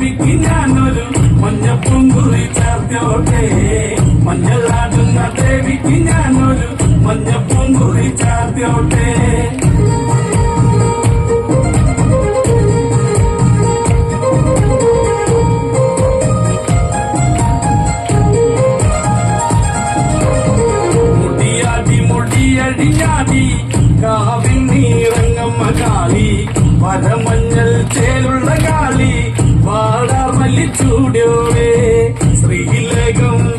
ദേവിക്ക് ഞാനൊരു മഞ്ഞപ്പും കുറി ചാർത്തോട്ടെ മഞ്ഞളാടുന്ന ദേവിക്ക് ഞാനൊരു മഞ്ഞപ്പും കുറി ചാർത്തോട്ടെ മുടിയടിയാടി കാവിൽ നീറങ്ങമ്മ കാളി വരമഞ്ഞൽ ചേലുള്ള കാളി വാടാർ മല്ലിച്ചൂടിയോടെ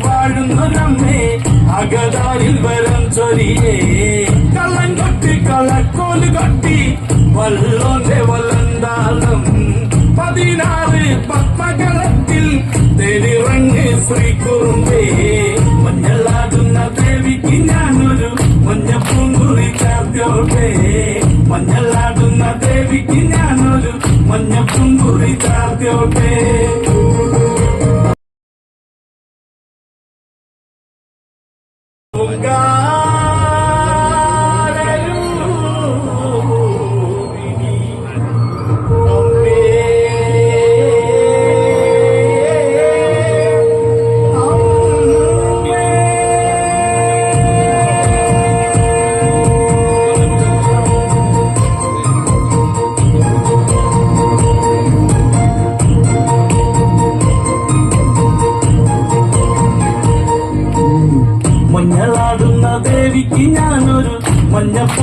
വാഴുന്ന നമ്മെ അകതാരിൽ വരം ചൊരിയേ. കള്ളൻ കൊട്ടി കളക്കോൽ കൊട്ടി വല്ലോന്റെ വല്ലന്താളം പതിനാറ് പത്മകളത്തിൽ തെരിറങ്ങ് ശ്രീകുറുമ്പേ മഞ്ഞളാകുന്ന ദേവിക്ക് ഞാനൊരു മഞ്ഞപ്പൂങ്കുറി ചാർത്തോട്ടെ മഞ്ഞളാകുന്ന ദേവിക്ക് ഞാനൊരു ചാർത്തോട്ടെ മഞ്ഞളാടുന്ന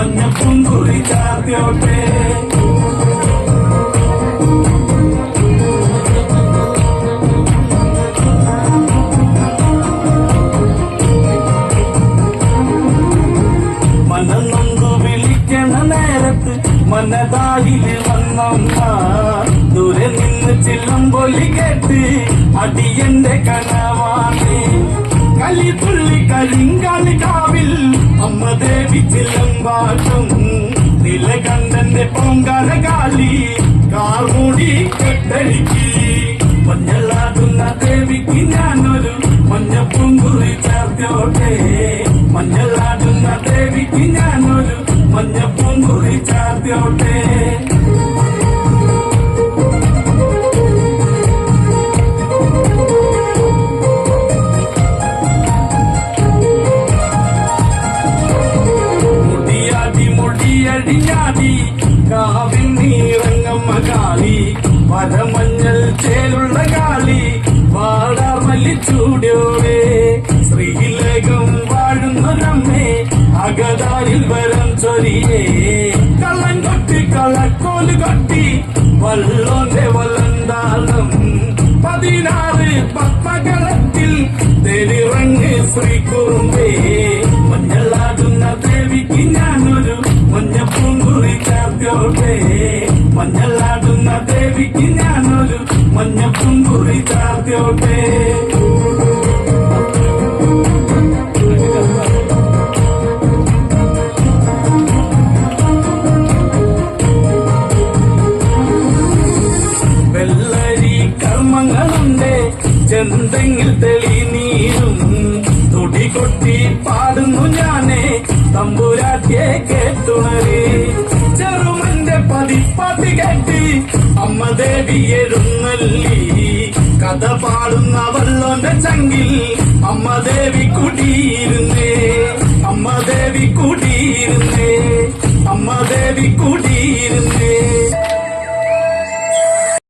മഞ്ഞപ്പൂങ്കുറി ചാർത്തോട്ടെ മനന്നൊന്നു വിളിക്കണ നേരത്ത് മനതാരിൽ വന്നമ്മ ദൂരെ നിന്ന് ചില്ലും പൊലി കേട്ട് അടിയന്റെ കനവാണ്. കലിതുള്ളി കരിങ്കാളി കാവിൽ അമ്മ ദേവി ചില്ലും പാട്ടും നിലകണ്ഠന്റെ പൊങ്കാല കാലി കാർമൂടി കെട്ടടിക്ക് മഞ്ഞളാടുന്ന ദേവിക്ക് ഞാനൊരു മഞ്ഞപ്പൂങ്കുറി ചാർത്തോട്ടെ. മഞ്ഞളാകുന്ന ദേവിക്ക് ഞാനൊരു മഞ്ഞപ്പൂങ്കുറി ചാർത്തോട്ടെ. കാളി വരമഞ്ഞൽ ചേലുള്ള കാളി വാടാ മല്ലിച്ചൂടിയോടെ ശ്രീലേഖം വാഴുന്ന നമ്മേ അകതാരിൽ വരം ചൊരിയേ. കള്ളൻ കൊട്ടി കളക്കോൽ കൊട്ടി വല്ലോന്റെ വല്ലന്താളം പതിനാറ് പത്മകളത്തിൽ തെരിറങ്ങ് ശ്രീകുറുമ്പേ. മഞ്ഞളാടുന്ന ദേവിക്ക് ഞാനൊരു മഞ്ഞപ്പൂങ്കുറി ചാർത്തോട്ടെ മഞ്ഞളാടുന്ന ദേവിക്ക് ഞാനൊരു മഞ്ഞപ്പും കുറി വെള്ളരി കേട്ടി. അമ്മ ദേവി എഴുന്നള്ളി. കഥ പാടുന്ന വല്ലോന്റെ ചങ്കിൽ. അമ്മ ദേവി കുടിയിരുന്നേ